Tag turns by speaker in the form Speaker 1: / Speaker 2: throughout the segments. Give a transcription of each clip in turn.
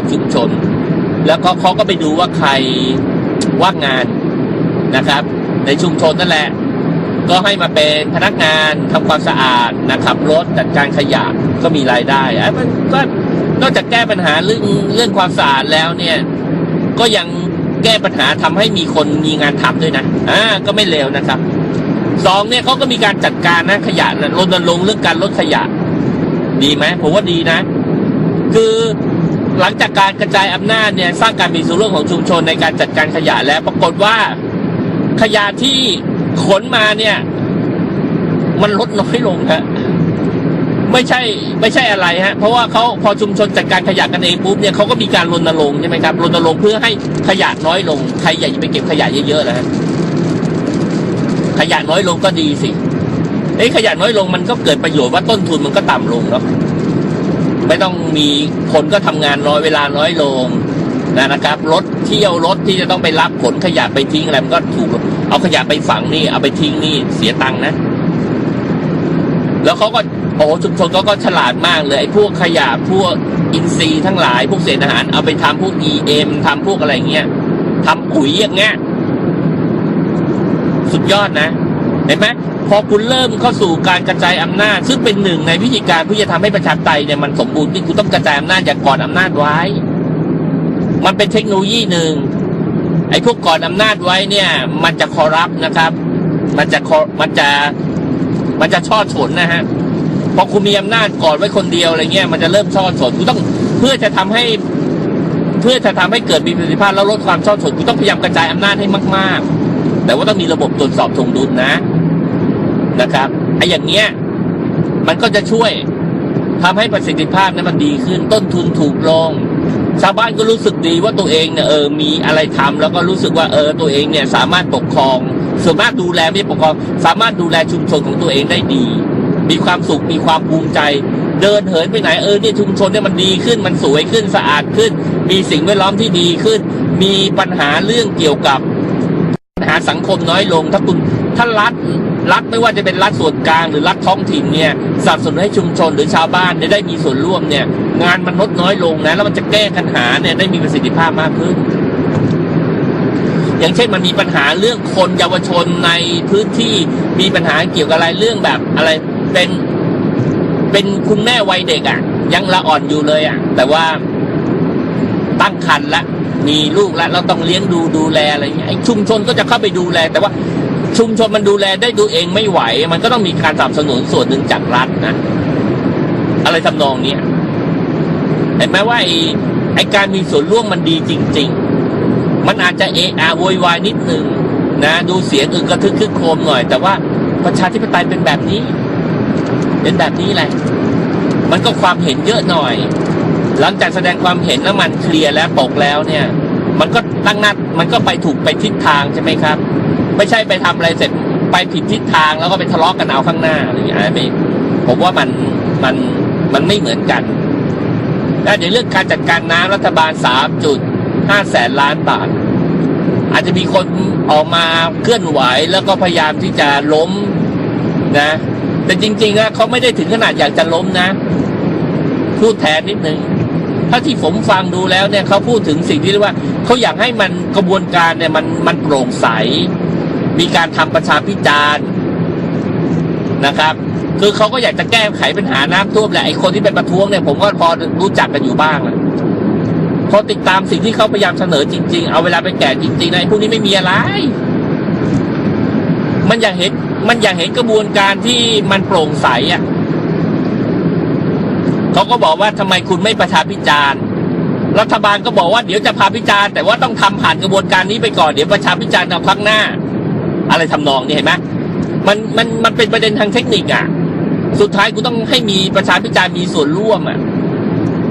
Speaker 1: กชุมชน แล้วก็เขาก็ไปดูว่าใครว่างงานนะครับ ในชุมชนนั่นแหละ ก็ให้มาเป็นพนักงานทำความสะอาดนะครับรถจัดการขยะก็มีรายได้ไอ้มันก็นอกจากแก้ปัญหาเรื่องเรื่องความสะอาดแล้วเนี่ย ก็ยังแก้ปัญหาทำให้มีคนมีงานทำด้วยนะอ่าก็ไม่เลวนะครับสองเนี่ยเขาก็มีการจัดการนะขยะนะรณรงค์เรื่องการลดขยะ ดีไหมผมว่าดีนะ คือ หลังจากการกระจายอำนาจเนี่ยสร้างการมีส่วนร่วมของชุมชนในการจัดการขยะแล้วปรากฏว่าขยะที่ขนมาเนี่ย มันลดน้อยลงฮะไม่ใช่ไม่ใช่อะไรฮะ เพราะว่าเขาพอชุมชนจัดการขยะกันเองปุ๊บเนี่ยเขาก็มีการรณรงค์ใช่ไหมครับรณรงค์เพื่อให้ขยะน้อยลงใครอยากจะไปเก็บขยะเยอะๆนะฮะขยะน้อยลงก็ดีสิเอ้ขยะน้อยลงมันก็เกิดประโยชน์ว่าต้นทุนมันก็ต่ำลงเนาะ ไม่ต้องมีคนก็ทำงานน้อยเวลาน้อยลงนะนะครับรถเที่ยวรถที่จะต้องไปรับขนขยะไปทิ้งอะไรมันก็ถูกเอาขยะไปฝังนี่เอาไปทิ้งนี่เสียตังค์นะ แล้วเขาก็โอ้โหชุมชนเขาก็ฉลาดมากเลยไอ้พวกขยะพวกอินทรีย์ทั้งหลาย พวกเศษอาหารเอาไปทำพวก EM ทำพวกอะไรเงี้ยทำปุ๋ยอย่างเงี้ยสุดยอดนะ เห็นไหมพอคุณเริ่มเข้าสู่การกระจายอำนาจ ซึ่งเป็นหนึ่งในวิธีการที่จะทำให้ประชาธิปไตยเนี่ยมันสมบูรณ์ที่คุณต้องกระจายอำนาจอย่าก่อนอำนาจไว้ มันเป็นเทคโนโลยีหนึ่งไอ้พวกก่อนอำนาจไว้เนี่ย มันจะคอรัปนะครับ มันจะมันจะมันจะช่อฉนนะฮะพอคุณมีอำนาจก่อนไว้คนเดียวอะไรเงี้ยมันจะเริ่มช่อฉนคุณต้องเพื่อจะทำให้ เพื่อจะทำให้เกิดมีประสิทธิภาพแล้วลดความช่อฉนคุณต้องพยายามกระจายอำนาจให้มาก ๆ แต่ว่าต้องมีระบบตรวจสอบทงดุลนะ นะครับไอ้อย่างเงี้ยมันก็จะช่วยทำให้ประสิทธิภาพนั้นมันดีขึ้น ต้นทุนถูกลง ชาวบ้านก็รู้สึกดีว่าตัวเองเนี่ยเออมีอะไรทำแล้วก็รู้สึกว่าเออตัวเองเนี่ยสามารถปกครองส่วนมากดูแลไม่ปกครอง สามารถดูแลชุมชนของตัวเองได้ดี มีความสุขมีความภูมิใจ เดินเหินไปไหนเออเนี่ยชุมชนเนี่ยมันดีขึ้น มันสวยขึ้นสะอาดขึ้น มีสิ่งแวดล้อมที่ดีขึ้น มีปัญหาเรื่องเกี่ยวกับปัญหาสังคมน้อยลง ถ้าคุณถ้ารัฐ รัฐไม่ว่าจะเป็นรัฐส่วนกลางหรือรัฐท้องถิ่นเนี่ยสนับสนุนให้ชุมชนหรือชาวบ้านเนี่ยได้มีส่วนร่วมเนี่ยงานมันลดน้อยลงนะแล้วมันจะแก้ปัญหาเนี่ยได้มีประสิทธิภาพมากขึ้น อย่างเช่นมันมีปัญหาเรื่องคนเยาวชนในพื้นที่มีปัญหาเกี่ยวกับอะไรเรื่องแบบอะไรเป็นเป็นคุณแม่วัยเด็กอะ่ะ ยังละอ่อนอยู่เลยอะ่ะ แต่ว่าตั้งครรภ์ละมีลูกแล้วเราต้องเลี้ยงดูดูแลอะไรอย่างเงี้ยไอ้ชุมชนก็จะเข้าไปดูแล แต่ว่า ชุมชนมันดูแลได้ดูเองไม่ไหว มันก็ต้องมีการสนับสนุนส่วนหนึ่งจากรัฐนะ อะไรทำนองเนี้ยเห็นไหมว่าไอ้ไอการมีส่วนร่วมมันดีจริง ๆ มันอาจจะเอะอะโวยวายนิดนึงนะ ดูเสียงอึกกระทึกคึกโคมหน่อย แต่ว่าประชาธิปไตยเป็นแบบนี้ เป็นแบบนี้แหละ มันก็ความเห็นเยอะหน่อย หลังจากแสดงความเห็นแล้วมันเคลียร์แล้วปกแล้วเนี่ย มันก็ตั้งหน้ามันก็ไปถูกไปทิศทางใช่ไหมครับ ไม่ใช่ไปทำอะไรเสร็จไปผิดทิศทางแล้วก็ไปทะเลาะกันเอาข้างหน้าอะไรอย่างเงี้ยไม่ผมว่ามันมันมันไม่เหมือนกันแล้วในเรื่องการจัดการน้ำรัฐบาลสามจุดห้าแสนล้านบาท อาจจะมีคนออกมาเคลื่อนไหวแล้วก็พยายามที่จะล้มนะ แต่จริงๆแล้วเขาไม่ได้ถึงขนาดอยากจะล้มนะ พูดแทนนิดนึง ถ้าที่ผมฟังดูแล้วเนี่ยเขาพูดถึงสิ่งที่เรียกว่าเขาอยากให้มันกระบวนการเนี่ยมันมันโปร่งใส มีการทำประชาพิจารณ์นะครับ คือเขาก็อยากจะแก้ไขปัญหาน้ำท่วมแหละไอ้คนที่เป็นประท้วงเนี่ยผมก็พอรู้จักกันอยู่บ้างแหละพอติดตามสิ่งที่เขาพยายามเสนอจริง ๆ เอาเวลาไปแก่จริงๆนะไอ้พวกนี้ไม่มีอะไร มันอยากเห็นมันอยากเห็นกระบวนการที่มันโปร่งใสอะ เขาก็บอกว่าทำไมคุณไม่ประชาพิจารณ์ รัฐบาลก็บอกว่าเดี๋ยวจะพาพิจารณ์แต่ว่าต้องทำผ่านกระบวนการนี้ไปก่อนเดี๋ยวประชาพิจารณ์เอาครั้งหน้า อะไรทำนองนี้เห็นไหมมันมันมันเป็นประเด็นทางเทคนิคอะ สุดท้ายกูต้องให้มีประชาพิจารณ์มีส่วนร่วมอะ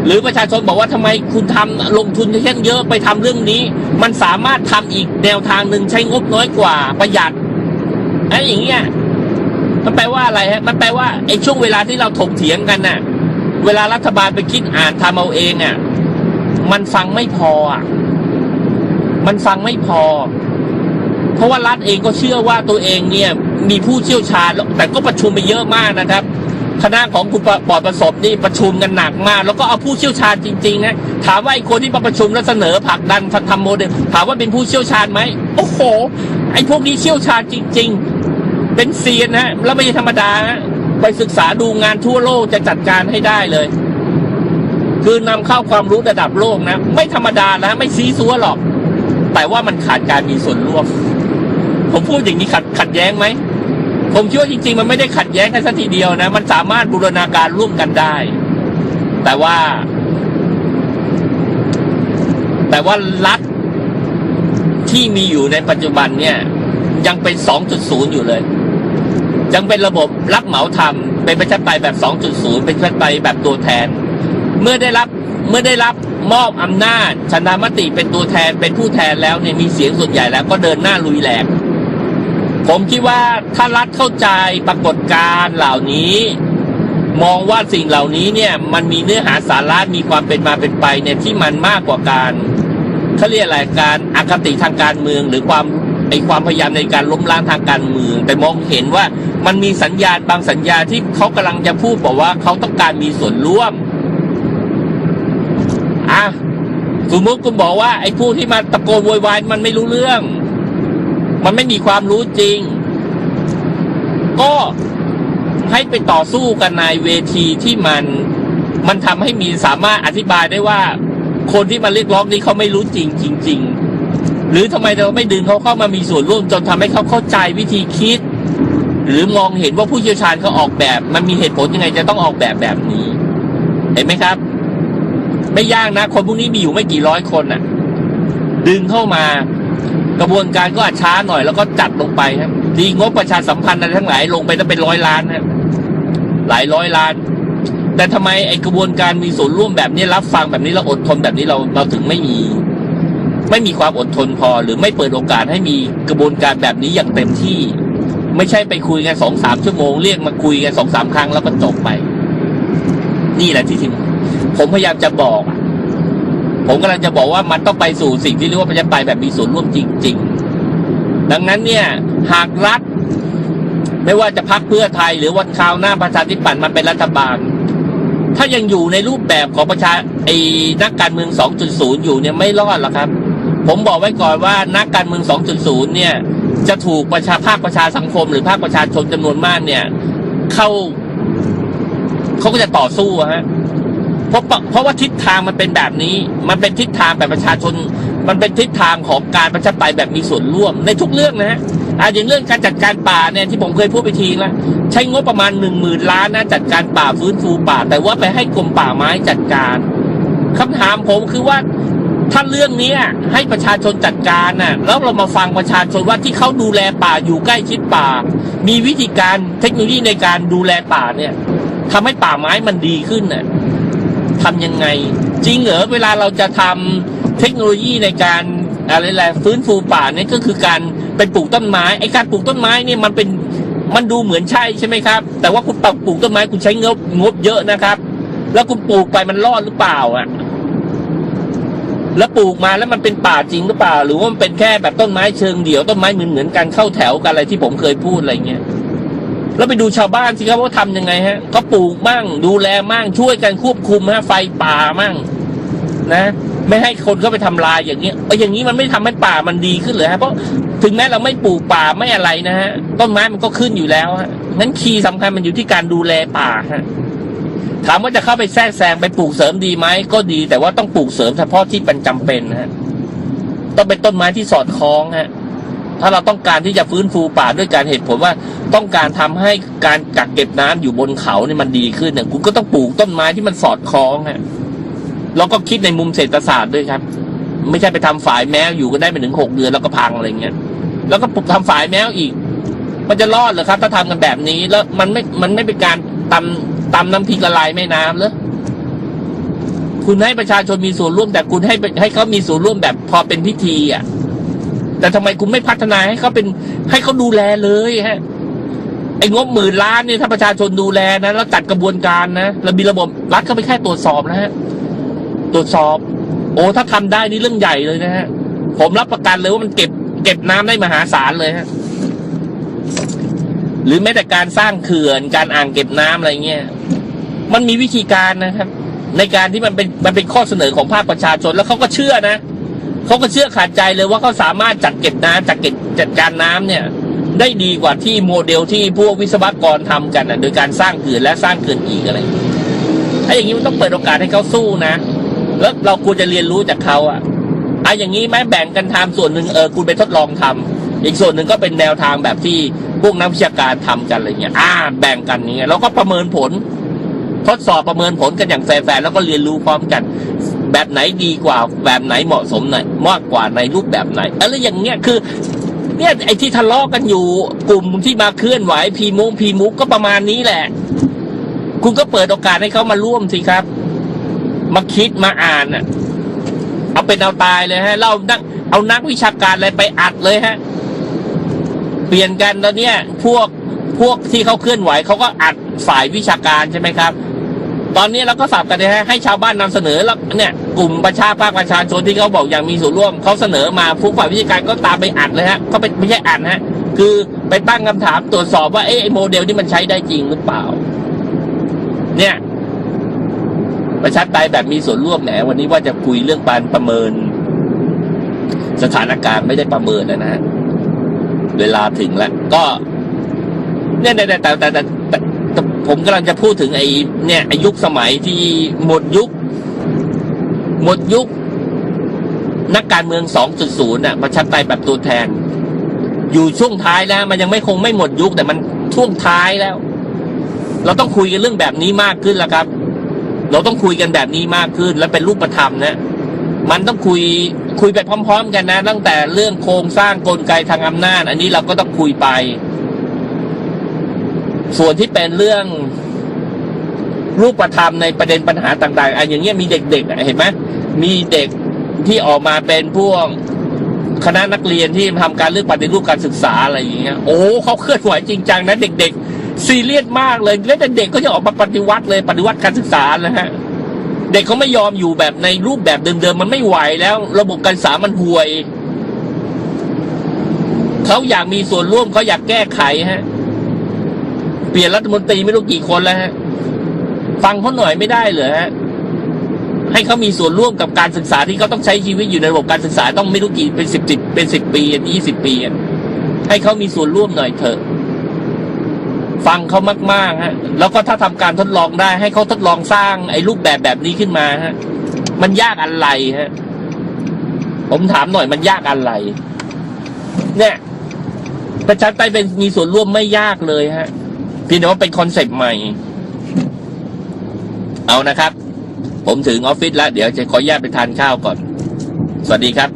Speaker 1: หรือประชาชนบอกว่าทำไมคุณทำลงทุนแค่เยอะไปทำเรื่องนี้ มันสามารถทำอีกแนวทางหนึ่งใช้งบน้อยกว่าประหยัดไอ้อย่างเงี้ยมันแปลว่าอะไรฮะ มันแปลว่าไอ้ช่วงเวลาที่เราถกเถียงกันน่ะ เวลารัฐบาลไปคิดอ่านทำเอาเองอะมันฟังไม่พออะ มันฟังไม่พอ เพราะว่ารัฐเองก็เชื่อว่าตัวเองเนี่ย มีผู้เชี่ยวชาญแต่ก็ประชุมไปเยอะมากนะครับ คณะของคุณปอดประสบนี่ประชุมกันหนักมาก แล้วก็เอาผู้เชี่ยวชาญจริงๆนะถามว่าไอ้คนที่มาประชุมแล้วเสนอผลักดันทำโมเดลถามว่าเป็นผู้เชี่ยวชาญไหมโอ้โหไอ้พวกนี้เชี่ยวชาญจริง ๆ เป็นเซียนนะแล้วไม่ธรรมดานะ ไปศึกษาดูงานทั่วโลกจะจัดการให้ได้เลย คือนำเข้าความรู้ระดับโลกนะ ไม่ธรรมดานะไม่ซีซัวหรอก แต่ว่ามันขาดการมีส่วนร่วม ผมพูดอย่างนี้ขัดขัดแย้งไหม ผมคิดว่าจริง ๆ มันไม่ได้ขัดแย้งกันสัทีเดียวนะ มันสามารถบูรณาการร่วมกันได้ แต่ว่า แต่ว่ารัฐที่มีอยู่ในปัจจุบันเนี่ย ยังเป็น 2.0 อยู่เลย ยังเป็นระบบรับเหมาทำเป็นประชาธิปไตยแบบ 2.0 เป็นประชาธิปไตยแบบตัวแทน เมื่อได้รับเมื่อได้รับมอบอำนาจชนามติเป็นตัวแทนเป็นผู้แทนแล้วเนี่ยมีเสียงส่วนใหญ่แล้วก็เดินหน้าลุยแหลกผมคิดว่าถ้ารัฐเข้าใจปรากฏการณ์เหล่านี้ มองว่าสิ่งเหล่านี้เนี่ยมันมีเนื้อหาสาระมีความเป็นมาเป็นไปเนี่ยที่มันมากกว่าการเขาเรียกอะไรการอคติทางการเมืองหรือความ ไอความพยายามในการล้มล้างทางการเมือง แต่มองเห็นว่ามันมีสัญญาณบางสัญญาที่เขากำลังจะพูดบอกว่าเขาต้องการมีส่วนร่วมอะสมมติคุณบอกว่า ไอ้ผู้ที่มาตะโกนโวยวายมันไม่รู้เรื่อง มันไม่มีความรู้จริง ก็ให้ไปต่อสู้กันในเวทีที่มัน มันทำให้มีสามารถอธิบายได้ว่า คนที่มาเรียกร้องนี้เขาไม่รู้จริงจริง ๆ หรือทำไมเราไม่ดึงเขาเข้ามามีส่วนร่วมจนทำให้เขาเข้าใจวิธีคิด หรือมองเห็นว่าผู้เชี่ยวชาญเขาออกแบบ มันมีเหตุผลยังไงจะต้องออกแบบแบบนี้ เห็นไหมครับ ไม่ยากนะ คนพวกนี้มีอยู่ไม่กี่ร้อยคนน่ะ ดึงเข้ามากระบวนการก็อาจช้าหน่อยแล้วก็จัดลงไปครับดีงบประชาสัมพันธ์อะไรทั้งหลายลงไปต้องเป็นร้อยล้านครับหลายร้อยล้าน แต่ทำไมไอกระบวนการมีส่วนร่วมแบบนี้รับฟังแบบนี้เราอดทนแบบนี้เราเราถึงไม่มี ไม่มีความอดทนพอหรือไม่เปิดโอกาสให้มีกระบวนการแบบนี้อย่างเต็มที่ ไม่ใช่ไปคุยกันสองสามชั่วโมงเรียกมาคุยกันสองสามครั้งแล้วก็จบไป นี่แหละที่ทีมผมพยายามจะบอก ผมกำลังจะบอกว่ามันต้องไปสู่สิ่งที่เรียกว่าประชาธิปไตยแบบมีส่วนร่วมจริง ๆ ดังนั้นเนี่ย หากรัฐไม่ว่าจะพักเพื่อไทยหรือวันคราวหน้าประชาธิปัตย์มันเป็นรัฐบาล ถ้ายังอยู่ในรูปแบบของประชาไอ้นักการเมือง 2.0 อยู่เนี่ยไม่รอดหรอกครับ ผมบอกไว้ก่อนว่านักการเมือง 2.0 เนี่ย จะถูกประชาภาคประชาสังคม หรือภาคประชาชนจำนวนมากเนี่ย เข้าเขาก็จะต่อสู้ฮะเพราะเพราะว่าทิศทางมันเป็นแบบนี้ มันเป็นทิศทางแบบประชาชน มันเป็นทิศทางของการประชาธิปไตยแบบมีส่วนร่วมในทุกเรื่องนะฮะอาอย่างเรื่องการจัดการป่าเนี่ยที่ผมเคยพูดไปทีล้วใช้งบประมาณหนึ่งหมื่นล้านนะจัดการป่าฟื้นฟูป่า แต่ว่าไปให้กรมป่าไม้จัดการคำถามผมคือว่า ถ้าเรื่องนี้ให้ประชาชนจัดการน่ะแล้วเรามาฟังประชาชนว่าที่เขาดูแลป่าอยู่ใกล้ชิดป่า มีวิธีการเทคโนโลยีในการดูแลป่าเนี่ยทำให้ป่าไม้มันดีขึ้นน่ะทำยังไง จริงเหรอเวลาเราจะทำเทคโนโลยีในการอะไรแหละฟื้นฟูป่าเนี่ยก็คือการไปปลูกต้นไม้ไอ้การปลูกต้นไม้เนี่ยมันเป็นมันดูเหมือนใช่ใช่ไหมครับ แต่ว่าคุณปลูกต้นไม้คุณใช้งบงบเยอะนะครับ แล้วคุณปลูกไปมันรอดหรือเปล่าอะ แล้วปลูกมาแล้วมันเป็นป่าจริงหรือเปล่า หรือว่ามันเป็นแค่แบบต้นไม้เชิงเดี่ยวต้นไม้เหมือนเหมือนกันเข้าแถวกันอะไรที่ผมเคยพูดอะไรเงี้ยแล้วไปดูชาวบ้านสิครับว่าทำยังไงฮะก็ปลูกมั่งดูแลมั่งช่วยกันควบคุมฮะไฟป่ามั่งนะ ไม่ให้คนเข้าไปทำลายอย่างเงี้ยเอออย่างนี้มันไม่ทำให้ป่ามันดีขึ้นเลยฮะเพราะถึงแม้เราไม่ปลูกป่าไม่อะไรนะฮะต้นไม้มันก็ขึ้นอยู่แล้วฮะงั้นคีย์สำคัญมันอยู่ที่การดูแลป่าฮะ ถามว่าจะเข้าไปแทรกแซงไปปลูกเสริมดีไหมก็ดี แต่ว่าต้องปลูกเสริมเฉพาะที่เป็นจำเป็นนะฮะต้องเป็นต้นไม้ที่สอดคล้องฮะถ้าเราต้องการที่จะฟื้นฟูป่าด้วยการเหตุผลว่าต้องการทำให้การกักเก็บน้ำอยู่บนเขาเนี่ยมันดีขึ้นเนี่ยคุณก็ต้องปลูกต้นไม้ที่มันสอดคล้องฮะแล้วก็คิดในมุมเศรษฐศาสตร์ด้วยครับ ไม่ใช่ไปทำฝายแมวอยู่ก็ได้ไปถึงหกเดือนแล้วก็พังอะไรเงี้ย แล้วก็ปลูกทำฝายแมวอีก มันจะรอดเหรอครับ ถ้าทำกันแบบนี้แล้วมันไม่มันไม่เป็นการตำ ตำน้ำพริกละลายแม่น้ำเหรอคุณให้ประชาชนมีส่วนร่วมแต่คุณให้ให้เขามีส่วนร่วมแบบพอเป็นพิธีอะ แต่ทำไมคุณไม่พัฒนาให้เขาเป็น ให้เขาดูแลเลยฮะไอ้งบหมื่นล้านเนี่ยถ้าประชาชนดูแลนะแล้วจัดกระบวนการนะแล้วมีระบบรัฐเข้าไปแค่ตรวจสอบนะฮะตรวจสอบ โอ้ถ้าทำได้นี่เรื่องใหญ่เลยนะฮะผมรับประกันเลยว่ามันเก็บ เก็บน้ำได้มหาศาลเลยฮะ หรือแม้แต่การสร้างเขื่อน การอ่างเก็บน้ำอะไรเงี้ยมันมีวิธีการนะครับ ในการที่มันเป็นมันเป็นข้อเสนอของภาคประชาชนแล้วเขาก็เชื่อนะเขาก็เชื่อขาดใจเลยว่าเขาสามารถจัดเก็บน้ำจัดเก็บจัดการน้ำเนี่ย ได้ดีกว่าที่โมเดลที่พวกวิศวกรทำกันนะโดยการสร้างเขื่อนและสร้างเขื่อนอีกอะไรอย่างเงี้ยไอ้อย่างนี้มันต้องเปิดโอกาสให้เขาสู้นะ แล้วเราควรจะเรียนรู้จากเขาอะไอ้อย่างนี้ไหมแบ่งกันทำส่วนหนึ่งเออคุณไปทดลองทำอีกส่วนหนึ่งก็เป็นแนวทางแบบที่ พวกนักวิชาการทำกันอะไรเงี้ยอ่า แบ่งกันเงี้ยแล้วก็ประเมินผล ทดสอบประเมินผลกันอย่างแฟร์ๆแล้วก็เรียนรู้พร้อมกัน แบบไหนดีกว่าแบบไหนเหมาะสมไหนมากกว่าในรูปแบบไหนอะไรอย่างเงี้ยคือเนี่ยไอ้ที่ทะเลาะกันอยู่กลุ่มที่มาเคลื่อนไหวพีมุงพีมุกก็ประมาณนี้แหละ คุณก็เปิดโอกาสให้เขามาร่วมสิครับ มาคิดมาอ่านอะเอาเป็นเอาตายเลยฮะ เรานักเอานักวิชาการอะไรไปอัดเลยฮะ เปลี่ยนกันแล้วเนี่ยพวกพวกที่เขาเคลื่อนไหวเขาก็อัดฝ่ายวิชาการใช่ไหมครับ ตอนนี้เราก็สับกันนะฮะให้ชาวบ้านนำเสนอแล้วเนี่ยกลุ่มประชาภาคประชาชนที่เขาบอกอย่างมีส่วนร่วมเขาเสนอมาผู้ฝ่ายวิชาการก็ตามไปอัดเลยฮะก็ไปไม่ใช่อัดฮะคือไปตั้งคำถามตรวจสอบว่าเอ๊ะไอ้โมเดลนี่มันใช้ได้จริงหรือเปล่า เนี่ย ประชาธิปไตยแบบมีส่วนร่วมแหมวันนี้ว่าจะคุยเรื่องการประเมิน สถานการณ์ไม่ได้ประเมินนะนะฮะ เวลาถึงแล้ว ก็ เนี่ยแต่แต่แต่แต่แต่ผมกำลังจะพูดถึงไอ้เนี่ยอ้ยุคสมัยที่หมดยุค หมดยุค นักการเมือง 2.0น่ะประชาธิปไตยแบบตัวแทน อยู่ช่วงท้ายแล้ว มันยังไม่คงไม่หมดยุคแต่มันช่วงท้ายแล้ว เราต้องคุยกันเรื่องแบบนี้มากขึ้นแล้วครับ เราต้องคุยกันแบบนี้มากขึ้น และเป็นรูปธรรมนะ มันต้องคุยคุยไปพร้อม ๆ กันนะ ตั้งแต่เรื่องโครงสร้างกลไกทางอำนาจ อันนี้เราก็ต้องคุยไป ส่วนที่เป็นเรื่องรูปธรรมในประเด็นปัญหาต่าง ๆอันอย่างเงี้ยมีเด็กๆเห็นไหมมีเด็กที่ออกมาเป็นพวกคณะนักเรียนที่ทำการเลือกปฏิรูปการศึกษาอะไรอย่างเงี้ยโอ้เขาเคลื่อนไหวจริงจังนะเด็กๆซีเรียสมากเลย แล้วแต่เด็กก็จะออกมาปฏิวัติเลยปฏิวัติการศึกษานะฮะ เด็กเขาไม่ยอมอยู่แบบในรูปแบบเดิมๆมันไม่ไหวแล้ว ระบบการศึกษามันห่วย เขาอยากมีส่วนร่วมเขาอยากแก้ไขฮะ เปลี่ยนรัฐมนตรีไม่รู้กี่คนแล้วฮะ ฟังเขาหน่อยไม่ได้เหรอฮะให้เขามีส่วนร่วมกับการศึกษาที่เขาต้องใช้ชีวิตอยู่ในระบบการศึกษาต้องไม่รู้กี่เป็นสิบสิบเป็นสิบปียี่สิบปีให้เขามีส่วนร่วมหน่อยเถอะ ฟังเขามากๆฮะแล้วก็ถ้าทำการทดลองได้ ให้เขาทดลองสร้างไอ้รูปแบบแบบนี้ขึ้นมาฮะมันยากอะไรฮะผมถามหน่อยมันยากอะไร เนี่ยประชาธิปไตยเป็นมีส่วนร่วมไม่ยากเลยฮะเพียงแต่ว่าเป็นคอนเซปต์ใหม่ เอานะครับ ผมถึงออฟฟิศแล้ว เดี๋ยวจะขอแยกไปทานข้าวก่อน สวัสดีครับ